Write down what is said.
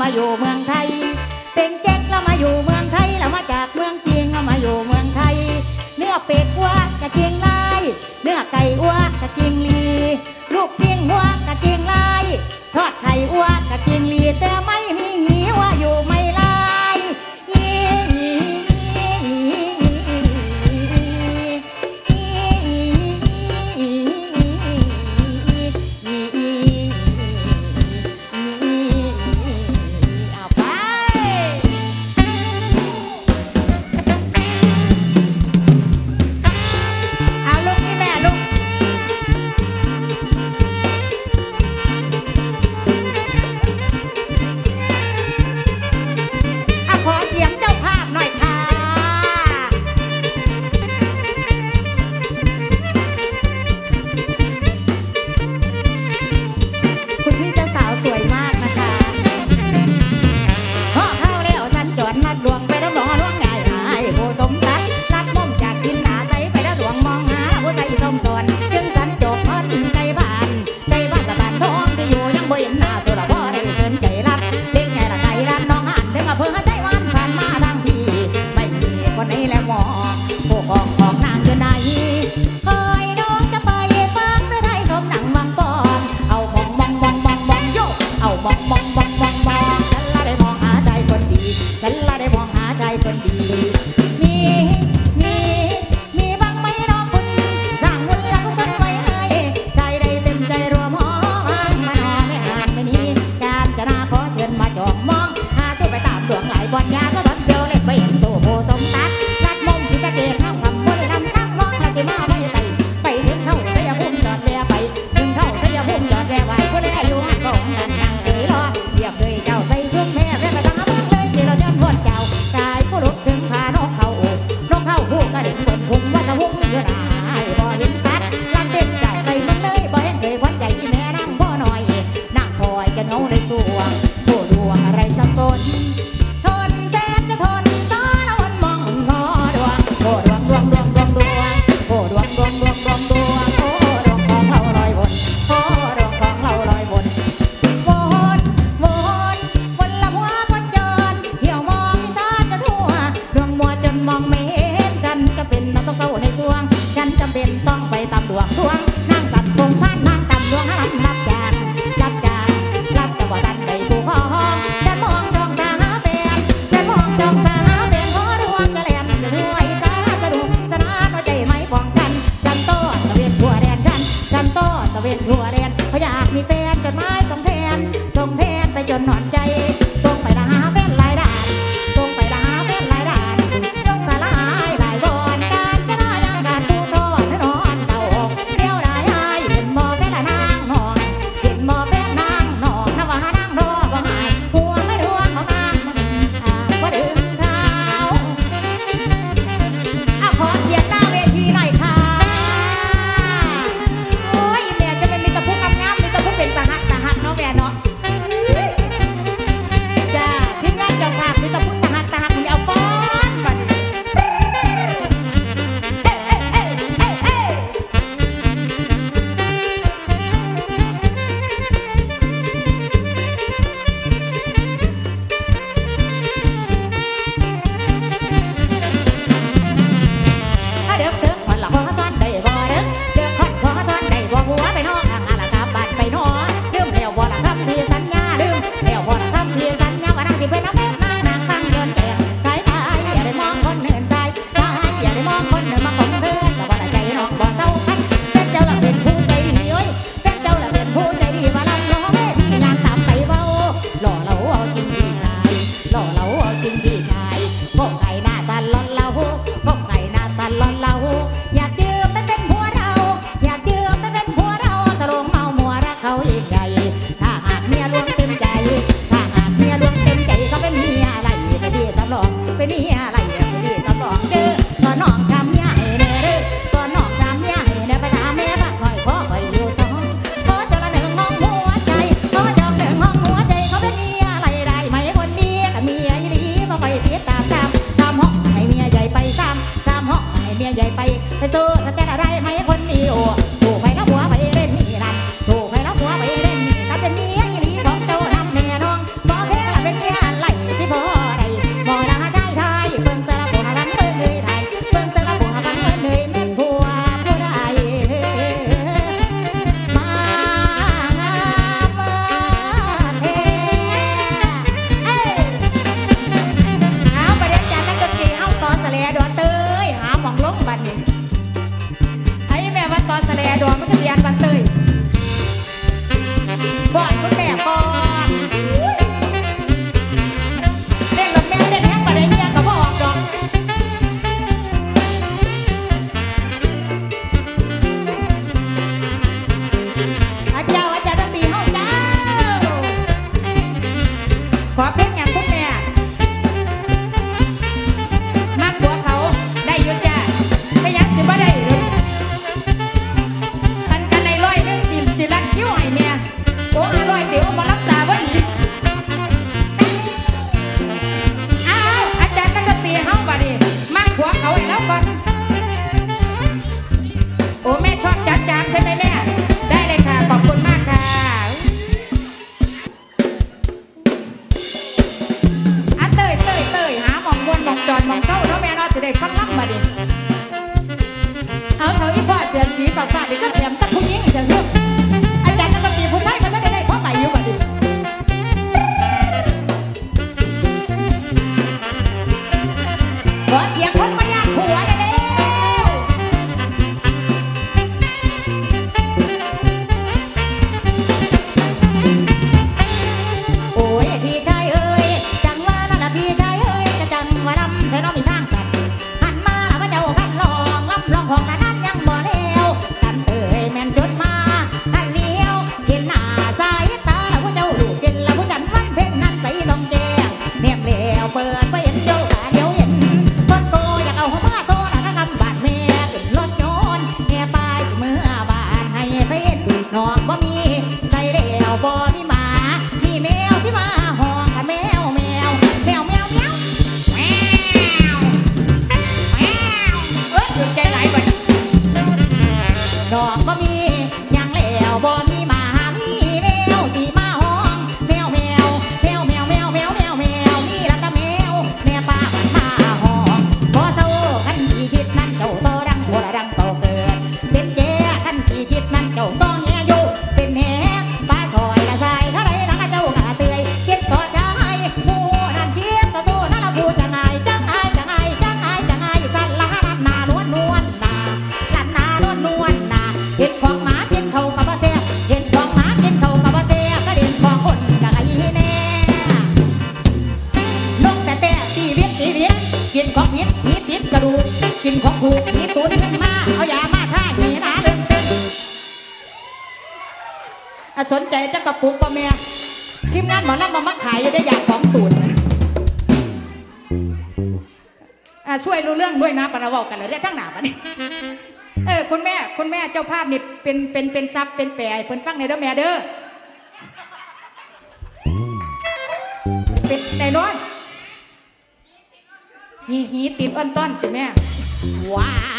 มาอยู่เมืองไทย Kamu udah. จะเลืก ของถูกผีตุนขึ้นมา เอาอย่ามาท่าหนีหนาดึงดึงสนใจจะกระปุกก็เมียทีมงานหมอลำมามาขายจะได้อยากของตุนช่วยรู้เรื่องด้วยนะปะระวากันเลยได้ทั้งหนาปะนี่เออคุณแม่คุณแม่เจ้าภาพนี่เป็นเป็นเป็นซับเป็นแปรเพิ่นฟังในเด้อแม่เด้อเป็นไหนน้อยฮีฮีติดอ้อนต้นจ้ะแม่ ว้า